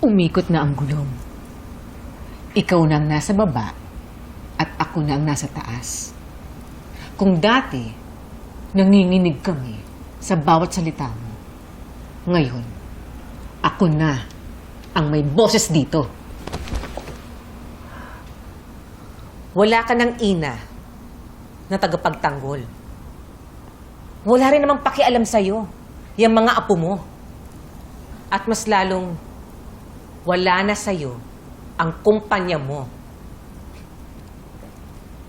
Umikot na ang gulong. Ikaw na ang nasa baba at ako na ang nasa taas. Kung dati, nanginginig kami sa bawat salita mo, ngayon, ako na ang may boses dito. Wala ka ng ina na tagapagtanggol. Wala rin namang pakialam sa'yo, yung mga apo mo. At mas lalong, wala na sa'yo ang kumpanya mo.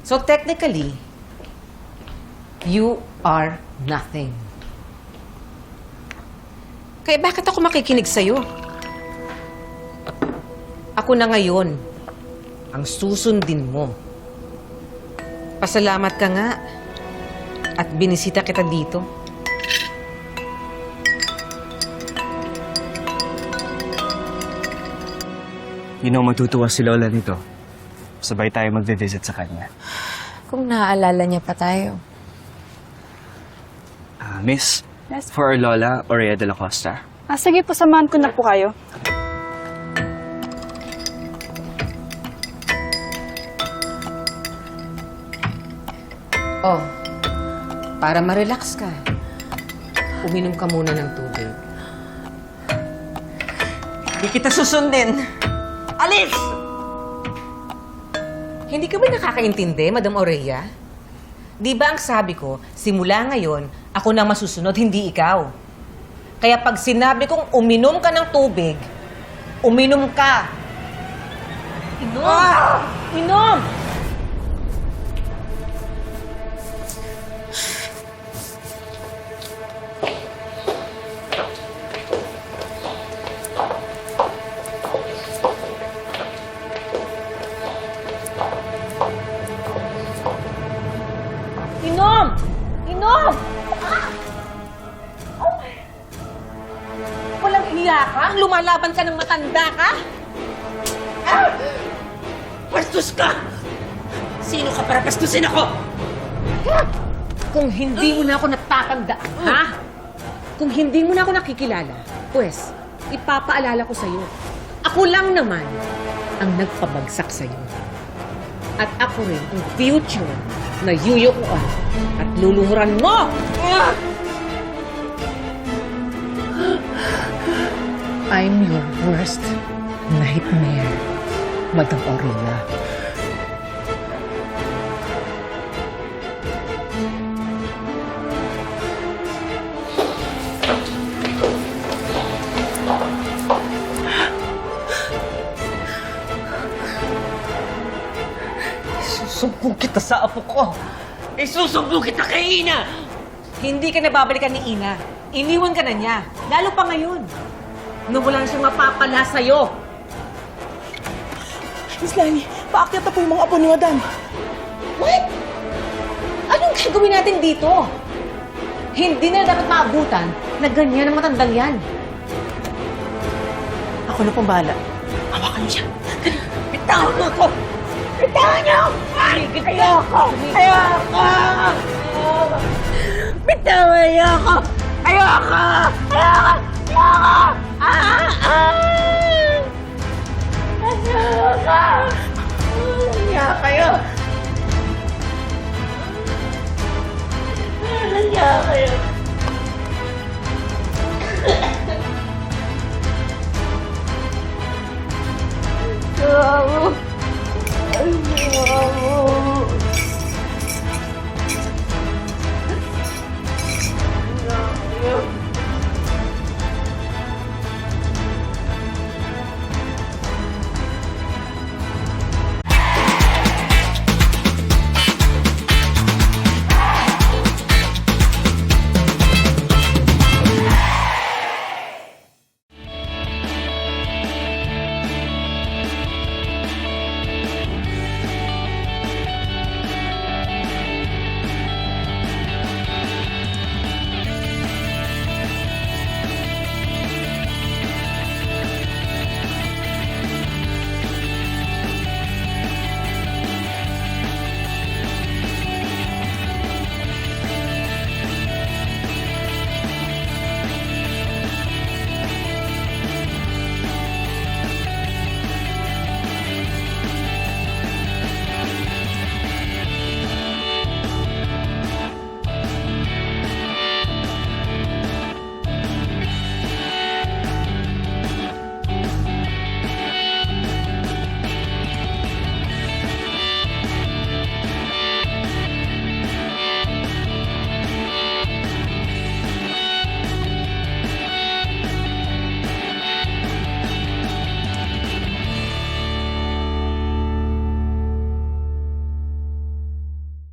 So technically, you are nothing. Kaya bakit ako makikinig sa'yo? Ako na ngayon ang susundin mo. Pasalamat ka nga at binisita kita dito. You know, matutuwa si Lola nito. Sabay tayo magde-visit sa kanya. Kung naaalala niya pa tayo. Ah, miss, Yes. for our Lola, Aurea de la Costa. Ah, sige po, samahan ko na po kayo. Oh, para ma-relax ka, uminom ka muna ng tubig. Di kita susundin. Alis! Hindi ka ba nakakaintindi, Madam Aurea? Di ba ang sabi ko, simula ngayon, ako na masusunod, hindi ikaw. Kaya pag sinabi kong uminom ka ng tubig, uminom ka. Inom! Inom! Inom! Inom! Ah! Oh! Walang hiya ka? Lumalaban ka ng matanda ka? Ah! Bastos ka! Sino ka para bastusin ako? Kung hindi mo na ako natatandaan, ha? Kung hindi mo na ako nakikilala, pues, ipapaalala ko sa'yo. Ako lang naman ang nagpabagsak sa'yo. At ako rin ang future na yuyukuan at lulumuran mo! I'm your worst nightmare, Madam Aurelia. Isusumbong kita sa apo ko! Isusumbong kita kay Ina! Hindi ka nababalikan ni Ina. Iniwan ka na niya. Lalo pa ngayon. Nung wala na siyang mapapala sa'yo. Miss Lani, paakyat na po yung mga apo ni Madam. What? Anong gagawin natin dito? Hindi na dapat maabutan na ganyan ang matandang yan. Ako na pong bahala. Hawakan niyo siya. Bitawan mo ako! Bitawan niyo! Ayoko! Ayoko! Bitawan niyo ako! Ayoko! Ayoko! Ayoko! Ah! Ah! Ayoko! Kaya kayo! Kaya!